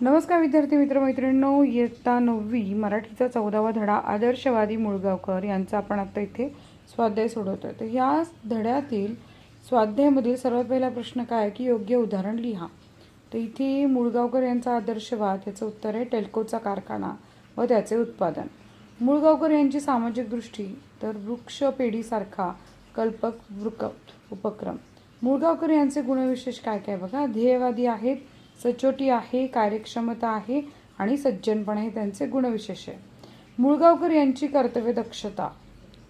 नमस्कार विद्यार्थी मित्र मैत्रिणींनो इयत्ता नववी मराठीचा चौदावा धडा आदर्शवादी मुळगावकर यांचा आपण आता इथे स्वाध्याय सोडवतोय. तर ह्या धड्यातील स्वाध्यायामधील सर्वात पहिला प्रश्न काय आहे की योग्य उदाहरण लिहा. तर इथे मुळगावकर यांचा आदर्शवाद याचं उत्तर आहे टेल्कोचा कारखाना व त्याचे उत्पादन. मुळगावकर यांची सामाजिक दृष्टी तर वृक्षपेढीसारखा कल्पक वृक उपक्रम. मुळगावकर यांचे गुणविशेष काय काय बघा? ध्येयवादी आहेत सचोटी आहे कार्यक्षमता आहे आणि सज्जनपण हे त्यांचे गुणविशेष आहे. मुळगावकर यांची कर्तव्य दक्षता.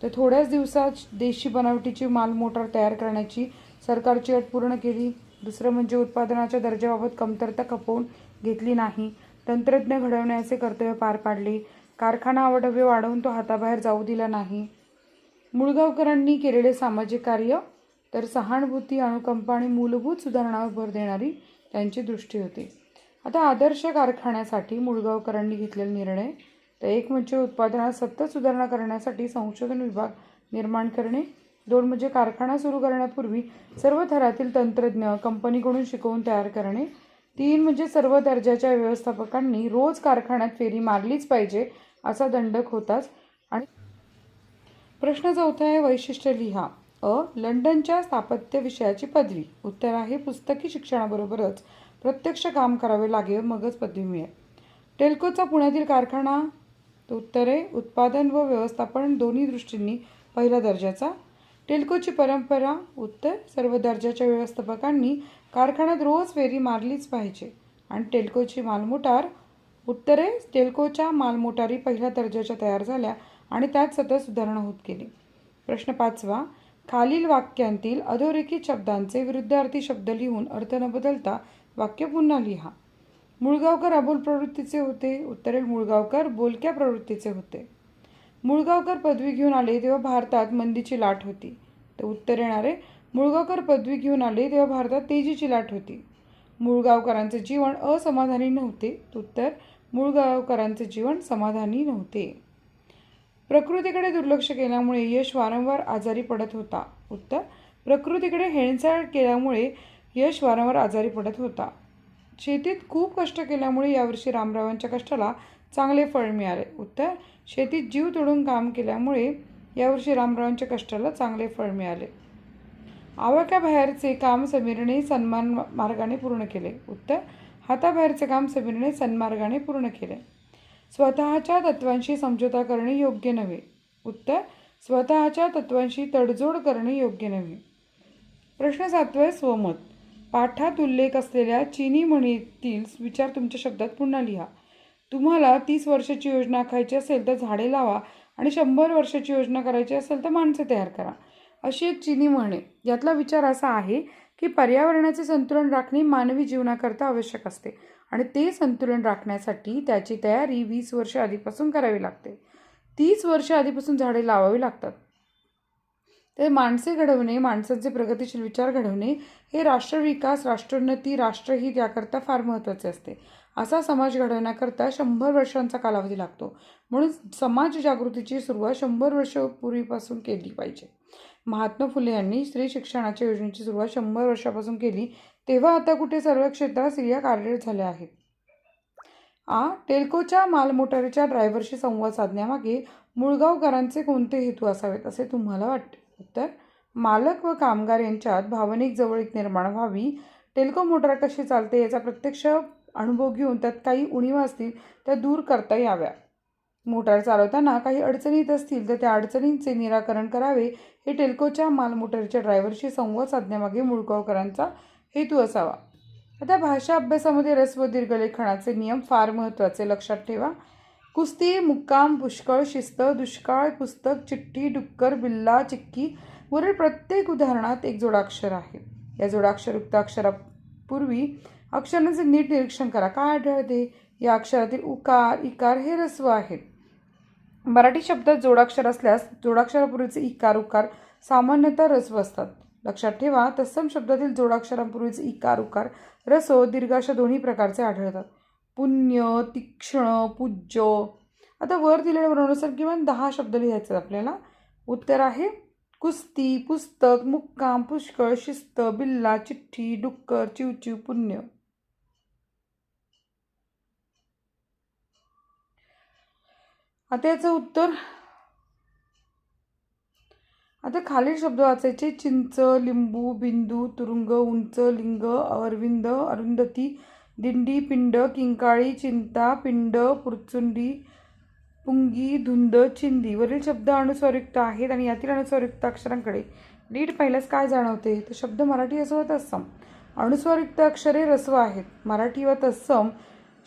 तर थोड्याच दिवसात देशी बनावटीची मालमोटार तयार करण्याची सरकारची अट पूर्ण केली. दुसरं म्हणजे उत्पादनाच्या दर्जाबाबत कमतरता खपवून घेतली नाही. तंत्रज्ञ घडवण्याचे कर्तव्य पार पाडले. कारखाना आवडव्य वाढवून तो हाताबाहेर जाऊ दिला नाही. मुळगावकरांनी केलेले सामाजिक कार्य तर सहानुभूती अनुकंपा आणि मूलभूत सुधारणावर भर देणारी त्यांची दृष्टी होती. आता आदर्श कारखान्यासाठी मुळगावकरांनी घेतलेले निर्णय तर एक म्हणजे उत्पादनात सतत सुधारणा करण्यासाठी संशोधन विभाग निर्माण करणे दोन म्हणजे कारखाना सुरू करण्यापूर्वी सर्व थरातील तंत्रज्ञ कंपनीकडून शिकवून तयार करणे तीन म्हणजे सर्व दर्जाच्या व्यवस्थापकांनी रोज कारखान्यात फेरी मारलीच पाहिजे असा दंडक होताच. आणि प्रश्न चौथा आहे वैशिष्ट्य लिहा. अ. लंडनच्या स्थापत्य विषयाची पदवी. उत्तर आहे पुस्तकी शिक्षणाबरोबरच प्रत्यक्ष काम करावे लागेल मगच पदवी मिळेल. टेल्कोचा पुण्यातील कारखाना उत्तरे उत्तर आहे उत्पादन व व्यवस्थापन दोन्ही दृष्टींनी पहिल्या दर्जाचा. टेल्कोची परंपरा उत्तर सर्व दर्जाच्या व्यवस्थापकांनी कारखान्यात रोज फेरी मारलीच पाहिजे. आणि टेल्कोची मालमोटार उत्तरे टेल्कोच्या मालमोटारी पहिल्या दर्जाच्या तयार झाल्या आणि त्यात सतत सुधारणा होत गेली. प्रश्न पाचवा खालील वाक्यांतील अधोरेखित शब्दांचे विरुद्धार्थी शब्द लिहून अर्थ न बदलता वाक्य पुन्हा लिहा. मुळगावकर अबोल प्रवृत्तीचे होते उत्तरेल मुळगावकर बोलक्या प्रवृत्तीचे होते. मुळगावकर पदवी घेऊन आले तेव्हा भारतात मंदीची लाट होती. तर उत्तर येणारे मुळगावकर पदवी घेऊन आले तेव्हा भारतात तेजीची लाट होती. मुळगावकरांचे जीवन असमाधानी नव्हते. उत्तर मुळगावकरांचे जीवन समाधानी नव्हते. प्रकृतीकडे दुर्लक्ष केल्यामुळे यश वारंवार आजारी पडत होता. उत्तर प्रकृतीकडे हेळसाळ केल्यामुळे यश वारंवार आजारी पडत होता. शेतीत खूप कष्ट केल्यामुळे यावर्षी रामरावांच्या कष्टाला चांगले फळ मिळाले. उत्तर शेतीत जीव तोडून काम केल्यामुळे यावर्षी रामरावांच्या कष्टाला चांगले फळ मिळाले. आवाक्याबाहेरचे काम समीरने सन्मान मार्गाने पूर्ण केले. उत्तर हाताबाहेरचे काम समीरने सन्मार्गाने पूर्ण केले. स्वतःच्या तत्वांशी समझोता करणे योग्य नव्हे. उत्तर स्वतःच्या तत्वांशी तडजोड करणे योग्य नव्हे. प्रश्न सातवा स्वमत. पाठात उल्लेख असलेल्या चिनी म्हणीतील विचार तुमच्या शब्दात पुन्हा लिहा. तुम्हाला तीस वर्षाची योजना आखायची असेल तर झाडे लावा आणि शंभर वर्षाची योजना करायची असेल तर माणसे तयार करा. अशी एक चिनी म्हणे यातला विचार असा आहे की पर्यावरणाचे संतुलन राखणे मानवी जीवनाकरता आवश्यक असते. आणि ते संतुलन राखण्यासाठी त्याची तयारी वीस वर्ष आधीपासून करावी लागते. तीस वर्ष आधीपासून झाडे लावावी लागतात. ते माणसे घडवणे माणसांचे प्रगतीशील विचार घडवणे हे राष्ट्रविकास राष्ट्रोन्नती राष्ट्रहित याकरता फार महत्त्वाचे असते. असा समाज घडवण्याकरता शंभर वर्षांचा कालावधी लागतो. म्हणून समाज जागृतीची सुरुवात शंभर वर्षपूर्वीपासून केली पाहिजे. महात्मा फुले यांनी स्त्री शिक्षणाच्या योजनेची सुरुवात शंभर वर्षापासून केली. तेव्हा आता कुठे सर्व क्षेत्रात स्त्रिया कार्यरत झाल्या आहेत. आ टेल्कोच्या मालमोटारीच्या ड्रायव्हरशी संवाद साधण्यामागे मुळगावकरांचे कोणते हेतू असावेत असे तुम्हाला वाटते? उत्तर मालक व कामगार यांच्यात भावनिक जवळीक निर्माण व्हावी. टेल्को मोटार कशी चालते याचा प्रत्यक्ष अनुभव घेऊन त्यात काही उणीवा असतील त्या दूर करता याव्या. मोटार चालवताना काही अडचणी येत असतील तर त्या अडचणींचे निराकरण करावे हे टेल्कोच्या मालमोटारीच्या ड्रायव्हरशी संवाद साधण्यामागे मुळगावकरांचा हेतू असावा. आता भाषा अभ्यासामध्ये रस्व व दीर्घलेखनाचे नियम फार महत्त्वाचे लक्षात ठेवा. कुस्ती मुक्काम पुष्कळ शिस्त दुष्काळ पुस्तक चिठ्ठी डुक्कर बिल्ला चिक्की वरील प्रत्येक उदाहरणात एक जोडाक्षर आहे. या जोडाक्षरयुक्त अक्षरापूर्वी अक्षरांचे नीट निरीक्षण करा. काय आढळते? या अक्षरातील उकार इकार हे रस्व आहेत. मराठी शब्दात जोडाक्षर असल्यास जोडाक्षरापूर्वीचे इकार उकार सामान्यतः रस्व असतात. लक्षात ठेवा तत्सम शब्दातील जोडाक्षरांपूर्वीच इकार उकार रसो दीर्घ अशा दोन्ही प्रकारचे आढळतात. पुण्य तीक्ष्ण पूज्य. आता वर दिलेल्या वर्णानुसार किमान दहा शब्द लिहायचे आपल्याला. उत्तर आहे कुस्ती पुस्तक मुक्काम पुष्कळ शिस्त बिल्ला चिठ्ठी डुक्कर चिवचिव पुण्य. आता याचं उत्तर आता खालील शब्द वाचायचे. चिंच लिंबू बिंदू तुरुंग उंच लिंग अरविंद अरुंधती दिंडी पिंड किंकाळी चिंता पिंड पुरचुंडी पुंगी धुंद चिंदी. वरील शब्द अनुस्वरयुक्त आहेत आणि यातील अनुस्वरयुक्त अक्षरांकडे नीट पाहिल्यास काय जाणवते? तर शब्द मराठी असो व तत्सम. अनुस्वरयुक्त अक्षरे रस्व आहेत. मराठी व तत्सम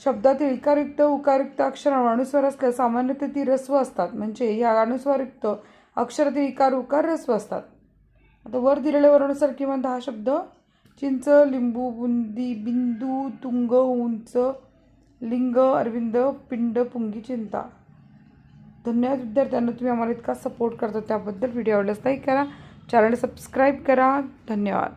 शब्दातील इकारयुक्त उकारयुक्त अक्षरांवर अनुस्वर असल्यास सामान्यतः ती रस्व असतात. म्हणजे या अनुस्वारयुक्त अक्षरातील इकार उकार ऱ्हस्व असतात. आता वर दिलेल्या वर्णानुसार किंवा दहा शब्द चिंच लिंबू बुंदी बिंदू तुंग उंच लिंग अरविंद पिंड पुंगी चिंता. धन्यवाद विद्यार्थ्यांना तुम्ही आम्हाला इतका सपोर्ट करता त्याबद्दल व्हिडिओ आवडल्यास लाईक करा चॅनल सबस्क्राईब करा. धन्यवाद.